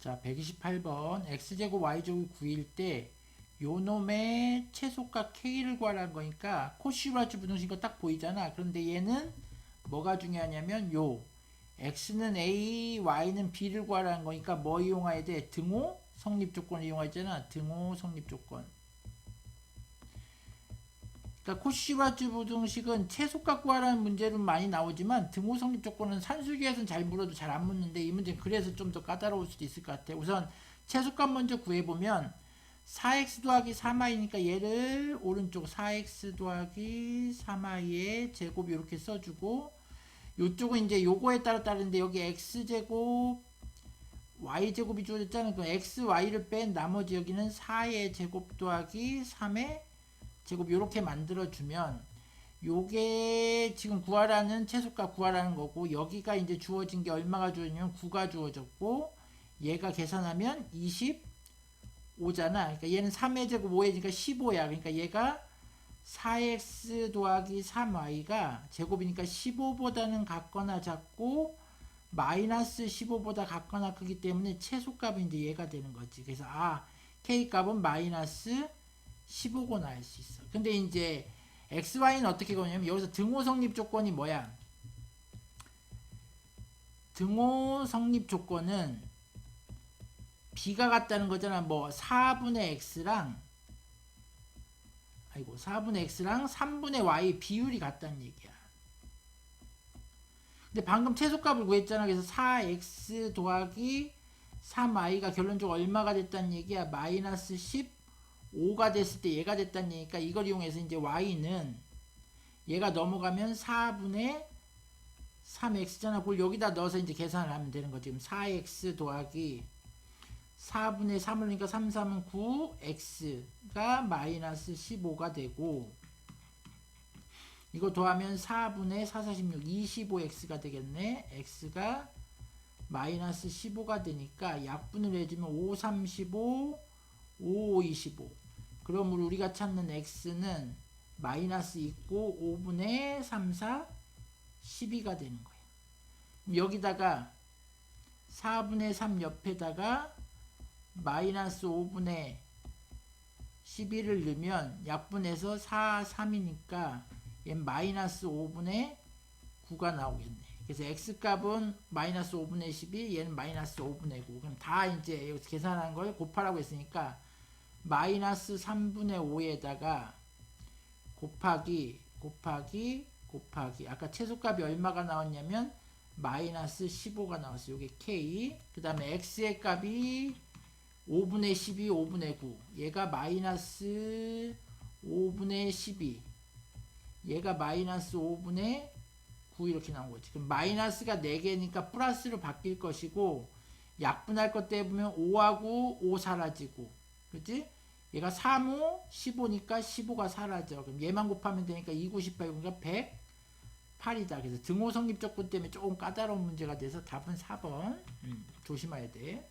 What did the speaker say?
자, 128번 x제곱 y제곱이 9일 때 요놈의 최소값 k를 구하라는 거니까 코시브라치 부등식 거딱 보이잖아. 그런데 얘는 뭐가 중요하냐면 요 x는 a, y는 b를 구하라는 거니까 뭐 이용해야 돼? 등호 성립 조건을 이용하잖아. 등호 성립 조건. 그러니까 코시브라치 부등식은 최소값 구하라는 문제로 많이 나오지만 등호 성립 조건은 산술기에서는 잘 물어도 잘 안 묻는데 이 문제는 그래서 좀 더 까다로울 수도 있을 것 같아. 우선 최소값 먼저 구해보면 4x 더하기 3i니까 얘를 오른쪽 4x 더하기 3i의 제곱 이렇게 써주고 요쪽은 이제 요거에 따라 다른데 여기 x제곱 y제곱이 주어졌잖아요. 그럼 x, y를 뺀 나머지 여기는 4의 제곱 더하기 3의 제곱 이렇게 만들어주면 요게 지금 구하라는 최소값 구하라는 거고 여기가 이제 주어진 게 얼마가 주어지냐면 9가 주어졌고 얘가 계산하면 25잖아. 그러니까 얘는 3의 제곱 5의니까 15야. 그러니까 얘가 4x 더하기 3y가 제곱이니까 15보다는 같거나 작고 마이너스 15보다 같거나 크기 때문에 최소값이 이제 얘가 되는 거지. 그래서 아 k값은 마이너스 15고 나올 수 있어. 근데 이제 xy는 어떻게 보냐면 여기서 등호 성립 조건이 뭐야? 등호 성립 조건은 b가 같다는 거잖아. 뭐 4분의 x랑 아이고 4분의 x랑 3분의 y 비율이 같다는 얘기야. 근데 방금 최소값을 구했잖아. 그래서 4x 더하기 3i가 결론적으로 얼마가 됐다는 얘기야? 마이너스 15가 됐을 때 얘가 됐다는 얘기니까 이걸 이용해서 이제 y는 얘가 넘어가면 4분의 3x잖아. 그걸 여기다 넣어서 이제 계산을 하면 되는 거지. 지금 4x 더하기 4분의 3을 넣으니까 3, 3은 9, x가 마이너스 15가 되고 이거 더하면 4분의 4, 46, 25x가 되겠네. x가 마이너스 15가 되니까 약분을 해주면 5, 35, 5, 25. 그러므로 우리가 찾는 x는 마이너스 있고 5분의 3, 4, 12가 되는. 그럼 여기다가 4분의 3 옆에다가 마이너스 5분의 11을 넣으면 약분해서 4, 3이니까 얘 마이너스 5분의 9가 나오겠네. 그래서 x값은 마이너스 5분의 12, 얘는 마이너스 5분의 9. 그럼 다 이제 여기서 계산한 걸 곱하라고 했으니까 마이너스 3분의 5에다가 곱하기 곱하기 곱하기 아까 최소값이 얼마가 나왔냐면 마이너스 15가 나왔어요. 이게 k 그 다음에 x의 값이 5분의 12, 5분의 9 얘가 마이너스 5분의 12 얘가 마이너스 5분의 9 이렇게 나온 거지. 그럼 마이너스가 4개니까 플러스로 바뀔 것이고 약분할 것 때문에 5하고 5 사라지고 그치? 얘가 3, 5, 15니까 15가 사라져. 그럼 얘만 곱하면 되니까 2, 9, 18, 그러니까 108이다. 그래서 등호 성립 조건 때문에 조금 까다로운 문제가 돼서 답은 4번. 음, 조심해야 돼.